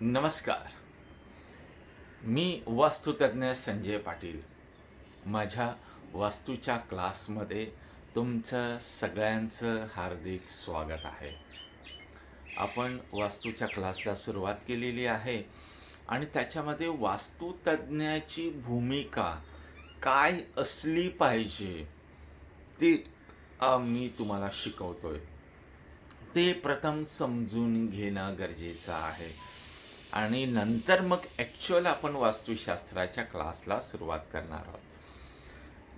नमस्कार. मी वास्तुतज्ञ संजय पाटील. माझ्या वास्तूच्या क्लासमध्ये तुमचं सगळ्यांचं हार्दिक स्वागत आहे. आपण वास्तूच्या क्लासला सुरुवात केलेली आहे आणि त्याच्यामध्ये वास्तुतज्ञाची भूमिका काय असली पाहिजे ती मी तुम्हाला शिकवतोय. ते प्रथम समजून घेणं गरजेचं आहे. आणि नंतर मग ॲक्च्युअल आपण वास्तुशास्त्राच्या क्लासला सुरुवात करणार आहोत.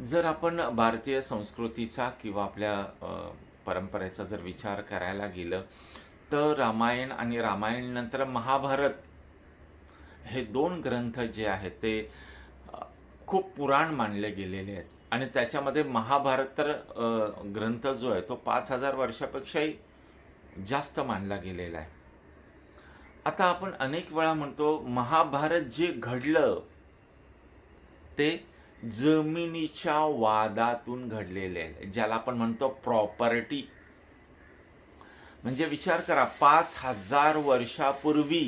जर आपण भारतीय संस्कृतीचा किंवा आपल्या परंपरेचा जर विचार करायला गेलं तर रामायण आणि रामायण नंतर महाभारत हे दोन ग्रंथ जे आहेत ते खूप पुराण मानले गेलेले आहेत. आणि त्याच्यामध्ये महाभारत तर ग्रंथ जो आहे तो पाच हजार वर्षापेक्षाही जास्त मानला गेलेला आहे. आता आपण अनेक वेळा म्हणतो महाभारत जे घडलं ते जमिनीच्या वादातून घडलेले आहे ज्याला आपण म्हणतो प्रॉपर्टी म्हणजे विचार करा पाच हजार वर्षापूर्वी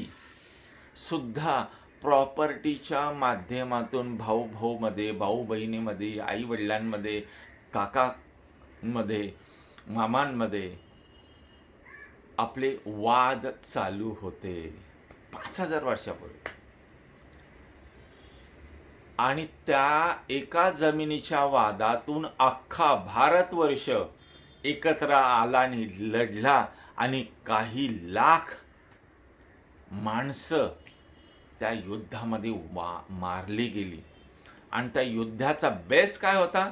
सुद्धा प्रॉपर्टीच्या माध्यमातून भाऊ भाऊमध्ये भाऊ बहिणीमध्ये आई वडिलांमध्ये काकांमध्ये मामांमध्ये आपले वाद चालू होते. पाच हजार वर्षापूर्वी. आणि त्या एका जमिनीच्या वादातून अख्खा भारतवर्ष एकत्र आला आणि लढला आणि काही लाख माणसं त्या युद्धामध्ये वा मारली गेली. आणि त्या युद्धाचा बेस काय होता?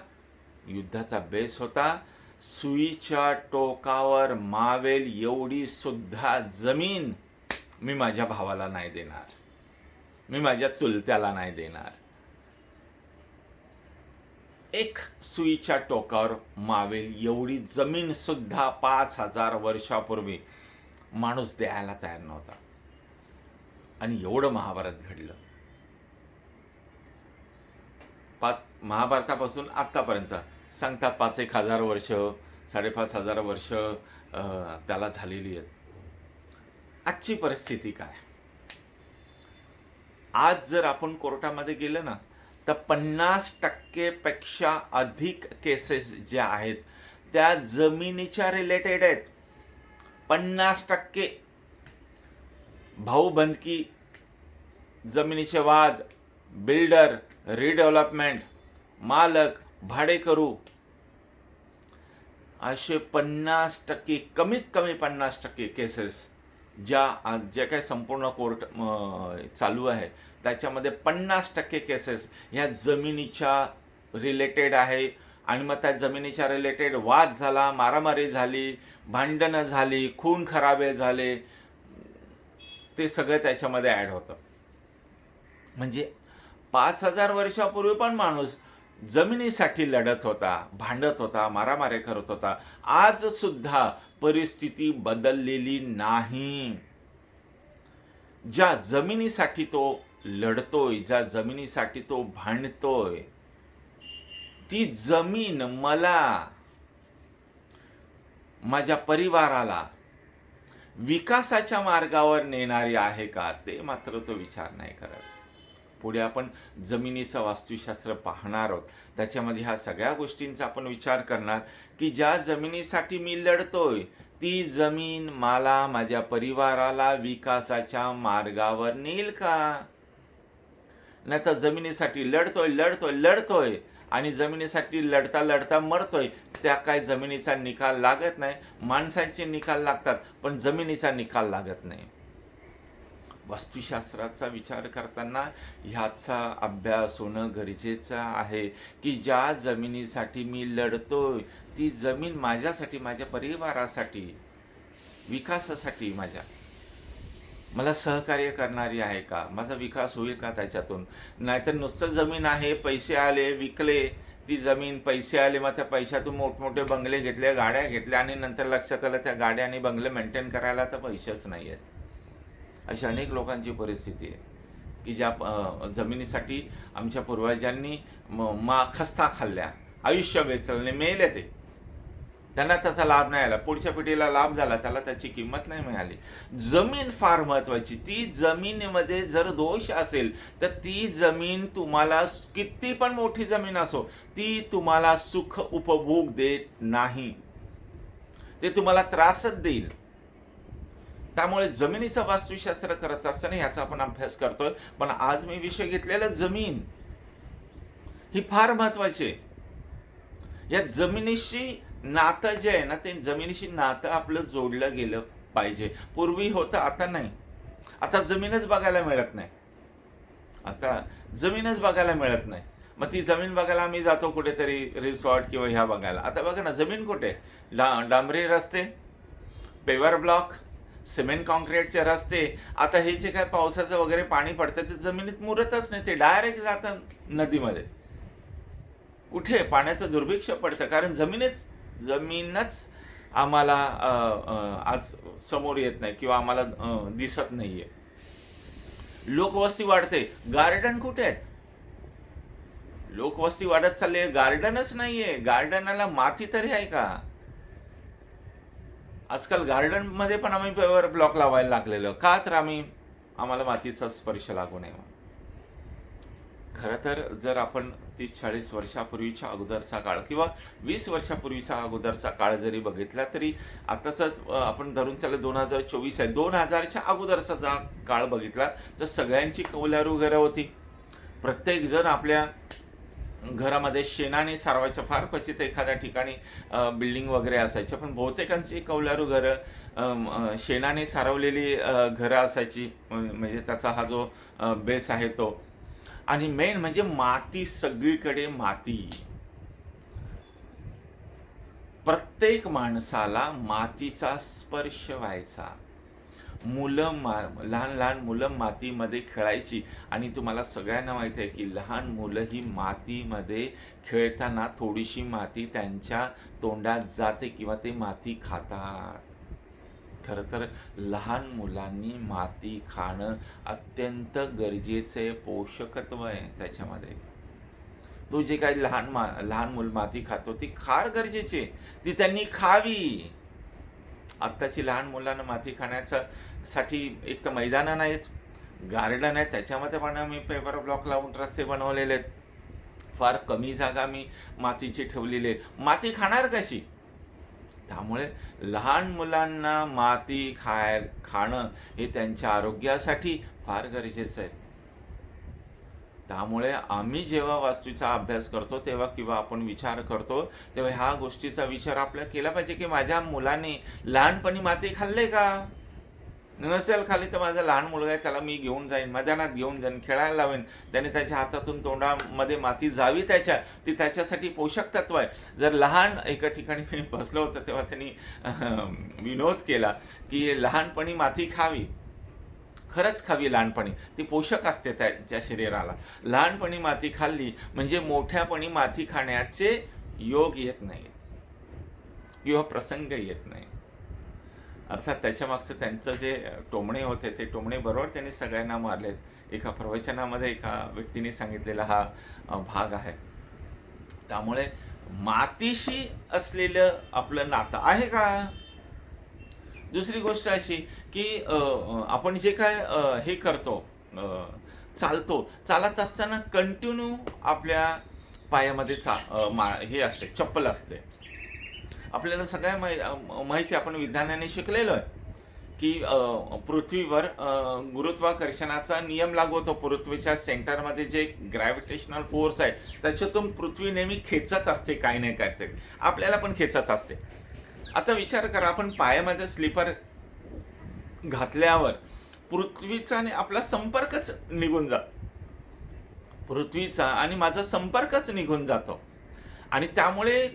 युद्धाचा बेस होता सुईच्या टोकावर मावेल एवढी सुद्धा जमीन मी माझ्या भावाला नाही देणार. मी माझ्या चुलत्याला नाही देणार. एक सुईच्या टोकावर मावेल एवढी जमीन सुद्धा पाच हजार वर्षापूर्वी माणूस द्यायला तयार नव्हता. आणि एवढं महाभारत घडलं. पाच महाभारतापासून आत्तापर्यंत सांगतात पाच एक हजार वर्ष साडेपाच हजार वर्ष त्याला झालेली आहेत. आजची परिस्थिती काय? आज जर आपण कोर्टामध्ये गेलं ना तर पन्नास टक्केपेक्षा अधिक केसेस ज्या आहेत त्या जमिनीच्या रिलेटेड आहेत. पन्नास टक्के. भाऊबंदकी जमिनीचे वाद बिल्डर रिडेव्हलपमेंट मालक भाडेकरू असे पन्नास टक्के कमीत कमी पन्नास टक्के केसेस ज्या आ- जे काही संपूर्ण कोर्ट चालू आहे त्याच्यामध्ये पन्नास टक्के केसेस ह्या जमिनीच्या रिलेटेड आहे. आणि मग त्या जमिनीच्या रिलेटेड वाद झाला मारामारी झाली भांडणं झाली खून खराबे झाले ते सगळं त्याच्यामध्ये ॲड होतं. म्हणजे पाच हजार वर्षापूर्वी पण माणूस जमिनीसाठी लढत होता भांडत होता मारामारी करत होता. आज सुद्धा परिस्थिती बदललेली नाही. ज्या जमिनीसाठी तो लढतोय ज्या जमिनीसाठी तो भांडतोय ती जमीन मला माझ्या परिवाराला विकासाच्या मार्गावर नेणारी आहे का? ते मात्र तो विचार नाही करत. पुढे आपण जमिनीचं वास्तुशास्त्र पाहणार आहोत. त्याच्यामध्ये ह्या सगळ्या गोष्टींचा आपण विचार करणार की ज्या जमिनीसाठी मी लढतोय ती जमीन मला माझ्या परिवाराला विकासाच्या मार्गावर नेईल का? नाही तर जमिनीसाठी लढतोय लढतोय लढतोय आणि जमिनीसाठी लढता लढता मरतोय. त्या काय जमिनीचा निकाल लागत नाही. माणसांचे निकाल लागतात पण जमिनीचा निकाल लागत नाही. वास्तुशास्त्राचा विचार करताना ह्याचा अभ्यास होणं गरजेचं आहे की ज्या जमिनीसाठी मी लढतो ती जमीन माझ्यासाठी माझ्या परिवारासाठी विकासासाठी माझ्या. मला सहकार्य करणारी आहे का? माझा विकास होईल का त्याच्यातून? नाहीतर नुसतं जमीन आहे पैसे आले विकले ती जमीन पैसे आले मग त्या पैशातून मोठमोठे बंगले घेतले गाड्या घेतल्या आणि नंतर लक्षात आलं त्या गाड्या आणि बंगले मेंटेन करायला तर पैसेच नाही आहेत अशी अनेक लोकांची परिस्थिती आहे. की ज्या जमिनीसाठी आमच्या पूर्वजांनी म- मा खस्ता खाल्ल्या. आयुष्य वेचलने मेले ते. त्यांना त्याचा लाभ नाही आला. पुढच्या पिढीला लाभ झाला त्याला त्याची किंमत नाही मिळाली. जमीन फार महत्वाची. ती जमिनीमध्ये जर दोष असेल तर ती जमीन तुम्हाला किती पण मोठी जमीन असो ती तुम्हाला सुख उपभोग देत नाही. ते तुम्हाला त्रासच देईल. त्यामुळे जमिनीचं वास्तुशास्त्र करत असताना याचा आपण अभ्यास करतोय. पण आज मी विषय घेतलेला जमीन ही फार महत्वाची आहे. या जमिनीशी नातं जे आहे ना ते जमिनीशी नातं आपलं जोडलं गेलं पाहिजे. पूर्वी होतं आता नाही. आता जमीनच बघायला मिळत नाही. आता जमीनच बघायला मिळत नाही. मग ती जमीन बघायला आम्ही जातो कुठेतरी रिसॉर्ट किंवा ह्या बघायला. आता बघा ना जमीन कुठे? डा डांबरी रस्ते पेवर ब्लॉक सिमेंट कॉन्क्रीटचे रस्ते आता हे जे काय पावसाचं वगैरे पाणी पडतं ते जमिनीत मुरतच नाही ते डायरेक्ट जातं नदीमध्ये. कुठे? पाण्याचं दुर्भिक्ष पडतं कारण जमिनीच जमीनच आम्हाला आज समोर येत नाही किंवा आम्हाला दिसत नाहीये. लोकवस्ती वाढते. गार्डन कुठे आहेत? लोकवस्ती वाढत चालली आहे. गार्डनच नाहीये. गार्डनाला माती तरी आहे का? आजकाल गार्डनमध्ये पण आम्ही पेवर ब्लॉक लावायला लागलेलो का तर आम्ही आम्हाला मातीचा स्पर्श लागू नये खरं तर जर आपण तीस चाळीस वर्षापूर्वीच्या अगोदरचा काळ किंवा वीस वर्षापूर्वीचा अगोदरचा काळ जरी बघितला तरी आताचा आपण धरून चाललं दोन हजार चोवीस आहे. दोन हजारच्या अगोदरचा जा काळ बघितला तर सगळ्यांची कौलारू घरं होती. प्रत्येकजण आपल्या घरामध्ये शेणाने सारवायचं फार क्वचित एखाद्या ठिकाणी बिल्डिंग वगैरे असायच्या पण बहुतेकांची कौलारू घरं शेणाने सारवलेली घरं असायची. म्हणजे त्याचा हा जो बेस आहे तो. आणि मेन म्हणजे माती सगळीकडे माती. प्रत्येक माणसाला मातीचा स्पर्श व्हायचा. मुलं मा लहान लहान मुलं मातीमध्ये खेळायची. आणि तुम्हाला सगळ्यांना माहिती आहे की लहान मुलं ही मातीमध्ये खेळताना थोडीशी माती त्यांच्या तोंडात जाते किंवा ते माती खातात. खरं तर लहान मुलांनी माती खाणं अत्यंत गरजेचे पोषकत्व आहे त्याच्यामध्ये. तो जे काही लहान मा लहान मुल माती खातो ती खार गरजेची आहे. ती त्यांनी खावी. आत्ताची लहान मुलांना माती खाण्याचा साठी एक तर मैदानं नाहीत गार्डन आहे त्याच्यामध्ये पण आम्ही पेपर ब्लॉक लावून रस्ते बनवलेले आहेत. फार कमी जागा मी मातीची ठेवलेली आहे. माती खाणार कशी? त्यामुळे लहान मुलांना माती खाय खाणं हे त्यांच्या आरोग्यासाठी फार गरजेचं आहे. त्यामुळे आम्ही जेव्हा वास्तूचा अभ्यास करतो तेव्हा किंवा आपण विचार करतो तेव्हा ह्या गोष्टीचा विचार आपल्याला केला पाहिजे की माझ्या मुलाने लहानपणी माती खाल्ले का? नसेल खाली तर माझा लहान मुलगा आहे त्याला मी घेऊन जाईन मैदानात घेऊन जाईन खेळायला लावेन. त्याने त्याच्या हातातून तोंडामध्ये माती जावी त्याच्या ती त्याच्यासाठी पोषक तत्व आहे. जर लहान एका ठिकाणी मी बसलो होतं तेव्हा त्यांनी विनोद केला की लहानपणी माती खावी. खरंच खावी लहानपणी. ती पोषक असते त्याच्या शरीराला. लहानपणी माती खाल्ली म्हणजे मोठ्यापणी माती खाण्याचे योग येत नाहीत. किंवा प्रसंग येत नाही अर्थात त्याच्यामागचं त्यांचं जे टोमणे होते ते टोमणे बरोबर त्यांनी सगळ्यांना मारलेत. एका प्रवचनामध्ये एका व्यक्तीने सांगितलेला हा भाग आहे. त्यामुळे मातीशी असलेलं आपलं नातं आहे का? दुसरी गोष्ट अशी की आपण जे काय हे करतो चालतो चालत असताना कंटिन्यू आपल्या पायामध्ये चा मा हे असते चप्पल असते. आपल्याला सगळ्या माहि माहिती आपण विज्ञानाने शिकलेलो आहे की पृथ्वीवर गुरुत्वाकर्षणाचा नियम लागू होतो. पृथ्वीच्या सेंटरमध्ये जे ग्रॅव्हिटेशनल फोर्स आहे त्याच्यातून पृथ्वी नेहमी खेचत असते काही नाही काहीतरी. आपल्याला पण खेचत असते. आता विचार करा आपण पायामध्ये स्लीपर घातल्यावर पृथ्वीचा आणि आपला संपर्कच निघून जातो. पृथ्वीचा आणि माझा संपर्कच निघून जातो. आणि त्यामुळे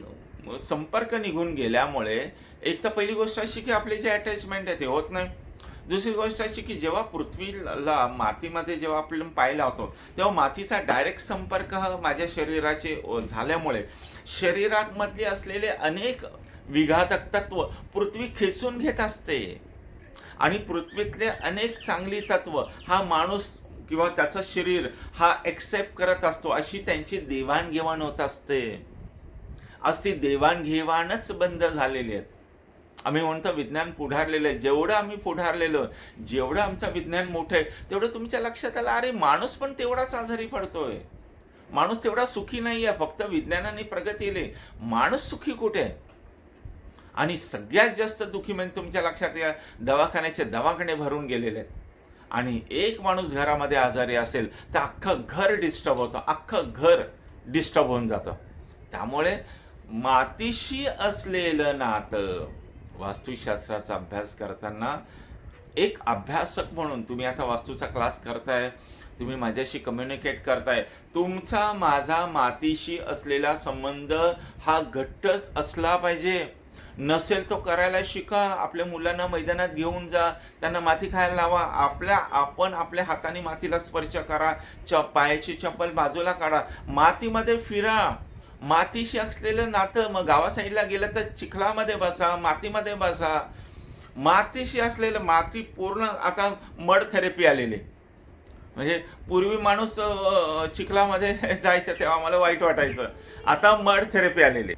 संपर्क निघून गेल्यामुळे एक तर पहिली गोष्ट अशी की आपले जे अटॅचमेंट आहे ते होत नाही. दुसरी गोष्ट अशी की जेव्हा पृथ्वीला मातीमध्ये जेव्हा आपण पाय लावतो तेव्हा मातीचा डायरेक्ट संपर्क हा माझ्या शरीराचे झाल्यामुळे शरीरामधले असलेले अनेक विघातक तत्व पृथ्वी खेचून घेत असते. आणि पृथ्वीतले अनेक चांगली तत्व हा माणूस किंवा त्याचं शरीर हा एक्सेप्ट करत असतो अशी त्यांची देवाणघेवाण होत असते. आज ती देवाणघेवाणच बंद झालेली आहेत. आम्ही म्हणतो विज्ञान पुढारलेलं आहे. जेवढं आम्ही पुढारलेलो जेवढं आमचं विज्ञान मोठं आहे तेवढं तुमच्या लक्षात आलं अरे माणूस पण तेवढाच आजारी पडतोय. माणूस तेवढा सुखी नाही आहे फक्त विज्ञानाने प्रगती केली माणूस सुखी कुठे? आहे आणि सगळ्यात जास्त दुखी म्हणजे तुमच्या लक्षात या दवाखान्याचे दवाखाने भरून गेलेले आहेत. आणि एक माणूस घरामध्ये आजारी असेल तर अख्खं घर डिस्टर्ब होतं. अख्खं घर डिस्टर्ब होऊन जातं. त्यामुळे मातीशी असलेलं नातं वास्तुशास्त्राचा अभ्यास करताना एक अभ्यासक म्हणून तुम्ही आता वास्तूचा क्लास करताय तुम्ही माझ्याशी कम्युनिकेट करताय तुमचा माझा मातीशी असलेला संबंध हा घट्टच असला पाहिजे. नसेल तो करायला शिका आपल्या मुलांना मैदानात घेऊन जा त्यांना माती खायला लावा. आपल्या आपण आपल्या हाताने मातीला स्पर्श करा च पायाची चप्पल बाजूला काढा. मातीमध्ये फिरा. मातीशी असलेलं नातं मग गावा साईडला गेलं तर चिखलामध्ये बसा मातीमध्ये बसा. मातीशी असलेलं माती पूर्ण आता मड थेरपी आलेली. म्हणजे पूर्वी माणूस चिखलामध्ये जायचं तेव्हा मला वाईट वाटायचं. आता मड थेरपी आलेली.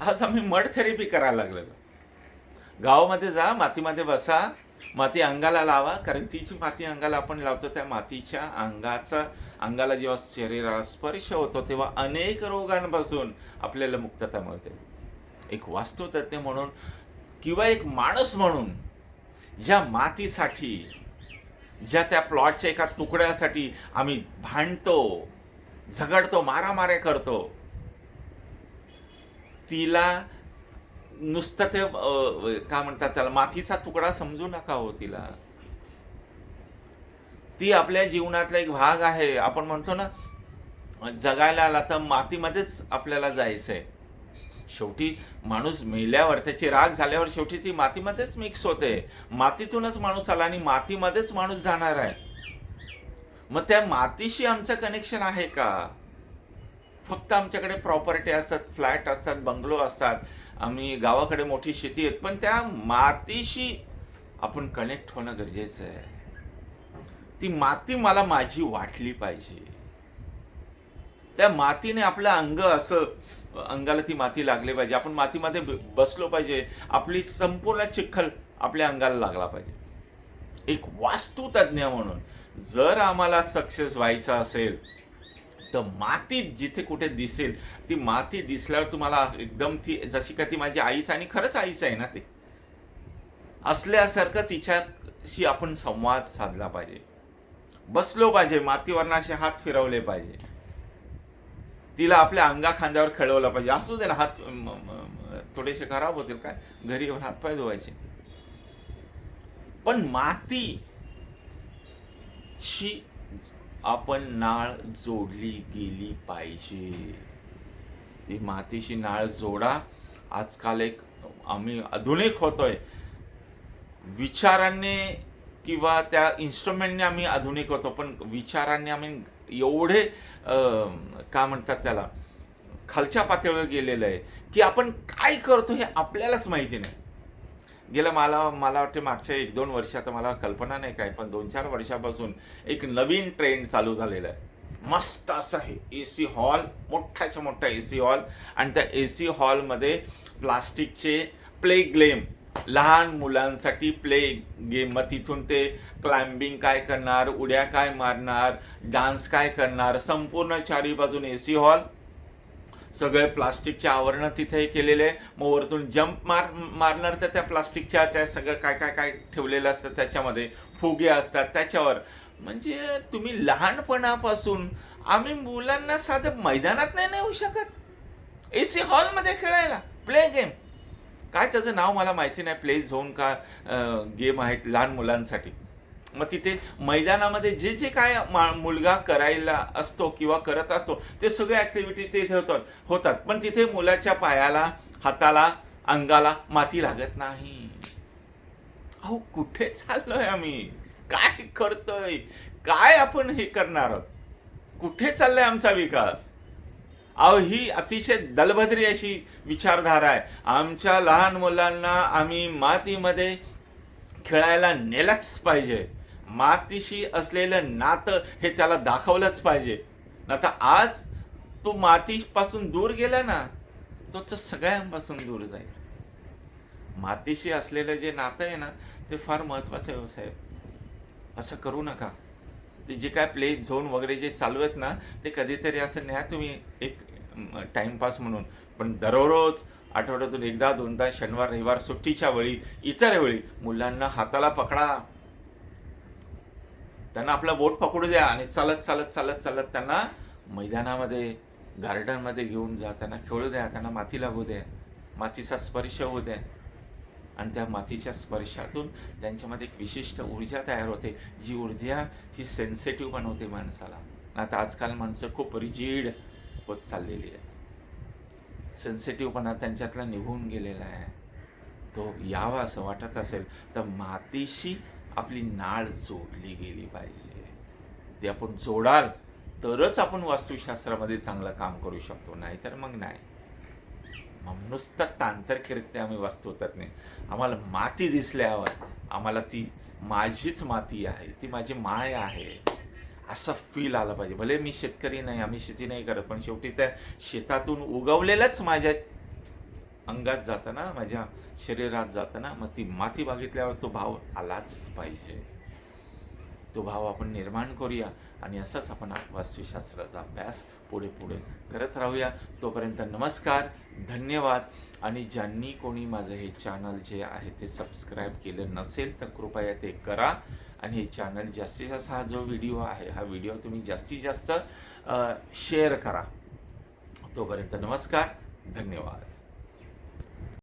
आज आम्ही मड थेरपी करायला लागलेलो. गावामध्ये जा मातीमध्ये बसा माती अंगाला लावा कारण तिची माती अंगाला आपण लावतो त्या मातीच्या अंगाचा अंगाला जेव्हा शरीराला स्पर्श होतो तेव्हा अनेक रोगांपासून आपल्याला मुक्तता मिळते. एक वास्तुतज्ञ म्हणून किंवा एक माणूस म्हणून ज्या मातीसाठी ज्या त्या प्लॉटच्या एका तुकड्यासाठी आम्ही भांडतो झगडतो मारामाऱ्या करतो तिला नुसतं ते काय म्हणतात त्याला मातीचा तुकडा समजू नका हो तिला. ती आपल्या जीवनातला एक भाग आहे. आपण म्हणतो ना जगायला आला तर मातीमध्येच आपल्याला जायचं आहे शेवटी माणूस मेल्यावर त्याची राग झाल्यावर शेवटी ती मातीमध्येच मिक्स होते. मातीतूनच माणूस आला आणि मातीमध्येच माणूस जाणार आहे. मग त्या मातीशी आमचं कनेक्शन आहे का? फक्त आमच्याकडे प्रॉपर्टी असतात फ्लॅट असतात बंगलो असतात. आम्ही गावाकडे मोठी शेती आहेत पण त्या मातीशी आपण कनेक्ट होणं गरजेचं आहे. ती माती मला माझी वाटली पाहिजे. त्या मातीने आपलं अंग असं अंगाला ती माती लागली पाहिजे. आपण मातीमध्ये बसलो पाहिजे. आपली संपूर्ण चिखल आपल्या अंगाला लागला पाहिजे. एक वास्तुतज्ञ म्हणून जर आम्हाला सक्सेस व्हायचं असेल तर माती जिथे कुठे दिसेल ती माती दिसल्यावर तुम्हाला एकदम ती जशी का ती माझी आईच आणि खरंच आईच आहे ना ते. असल्यासारखं तिच्याशी आपण संवाद साधला पाहिजे. बसलो पाहिजे मातीवरनं असे हात फिरवले पाहिजे. तिला आपल्या अंगा खांद्यावर खेळवलं पाहिजे. असू दे ना हात थोडेसे खराब होतील काय? घरी येऊन हातपाय धुवायचे. पण माती शी आपण नाळ जोडली गेली पाहिजे. ती मातीशी नाळ जोडा. आजकाल एक आम्ही आधुनिक होतोय. विचारांनी किंवा त्या इन्स्ट्रुमेंटने आम्ही आधुनिक होतो. पण विचारांनी आम्ही एवढे का म्हणतात त्याला खालच्या पातळीवर गेलेलं आहे की आपण काय करतो हे आपल्यालाच माहिती नाही. गेलं मला मला वाटते मागच्या एक दोन वर्षात मला कल्पना नाही काय पण दोन चार वर्षापासून एक नवीन ट्रेंड चालू झालेला आहे. मस्त असं आहे ए सी हॉल मोठ्याच्या मोठा ए सी हॉल. आणि त्या ए सी हॉलमध्ये प्लास्टिकचे प्ले ग्लेम लहान मुलांसाठी प्ले गेम. मग तिथून ते क्लाइम्बिंग काय करणार उड्या काय मारणार डान्स काय करणार संपूर्ण चारी बाजून ए सी हॉल. सगळे प्लास्टिकचे आवरणं तिथे केलेले आहे. मग वरतून जंप मार मारणार तर त्या प्लास्टिकच्या त्या सगळं काय काय काय ठेवलेलं असतं त्याच्यामध्ये. फुगे असतात त्याच्यावर. म्हणजे तुम्ही लहानपणापासून आम्ही मुलांना साधं मैदानात नाही नेऊ शकत. ए सी हॉलमध्ये खेळायला. प्ले गेम काय त्याचं नाव मला माहिती नाही. प्ले झोन का गेम आहेत लहान मुलांसाठी. मग तिथे मैदानामध्ये जे जे काय मुलगा करायला असतो किंवा करत असतो ते सगळे ऍक्टिव्हिटी तिथे होतात होतात. पण तिथे मुलाच्या पायाला हाताला अंगाला माती लागत नाही. अहो कुठे चाललोय आम्ही? काय करतोय? काय आपण हे करणार आहोत? कुठे चाललाय आमचा विकास? अहो ही अतिशय दलभद्री अशी विचारधारा आहे. आमच्या लहान मुलांना आम्ही मातीमध्ये खेळायला नेलंच पाहिजे. मातीशी असलेलं नातं हे त्याला दाखवलंच पाहिजे. आता आज तो मातीपासून दूर गेला ना तो तर सगळ्यांपासून दूर जाईल. मातीशी असलेलं जे नातं आहे ना ते फार महत्त्वाचं आहे हो साहेब. असं करू नका. ते जे काय प्ले झोन वगैरे जे चालू आहेत ना ते कधीतरी असं न्या तुम्ही एक टाईमपास म्हणून. पण दररोज आठवड्यातून एकदा दोनदा शनिवार रविवार सुट्टीच्या वेळी इतर वेळी मुलांना हाताला पकडा. त्यांना आपला बोट पकडू द्या आणि चालत चालत चालत चालत त्यांना मैदानामध्ये गार्डनमध्ये घेऊन जा त्यांना खेळू द्या त्यांना माती लागू द्या मातीचा स्पर्श होऊ द्या. आणि त्या मातीच्या स्पर्शातून त्यांच्यामध्ये एक विशिष्ट ऊर्जा तयार होते. जी ऊर्जा ही सेन्सिटिव्ह बनवते माणसाला. आता आजकाल माणसं खूप रिजिड होत चाललेली आहेत. सेन्सिटिव्हपणा त्यांच्यातला निघून गेलेला आहे. तो यावा असं वाटत असेल तर मातीशी आपली नाळ जोडली गेली पाहिजे. ती आपण जोडाल तरच आपण वास्तुशास्त्रामध्ये चांगलं काम करू शकतो नाहीतर मग नाही. मग नुसतं तांत्रिकरित्या आम्ही वास्तू नाही आम्हाला माती दिसल्यावर आम्हाला ती माझीच माती आहे ती माझी माय आहे. असं फील आलं पाहिजे. भले मी शेतकरी नाही आम्ही शेती नाही करत पण शेवटी त्या शेतातून उगवलेलंच माझ्या अंगात जाताना माझ्या शरीरात जाताना मग ती माती बघितल्यावर तो भाव आलाच पाहिजे. तो भाव आपण निर्माण करूया आणि असाच आपण वास्तुशास्त्राचा अभ्यास पुढे पुढे करत राहूया. तोपर्यंत नमस्कार धन्यवाद. आणि ज्यांनी कोणी माझं हे चॅनल जे आहे ते सबस्क्राईब केलं नसेल तर कृपया ते करा. आणि हे चॅनल जास्तीत जास्त हा जो व्हिडिओ आहे हा व्हिडिओ तुम्ही जास्तीत जास्त शेअर करा. तोपर्यंत नमस्कार धन्यवाद.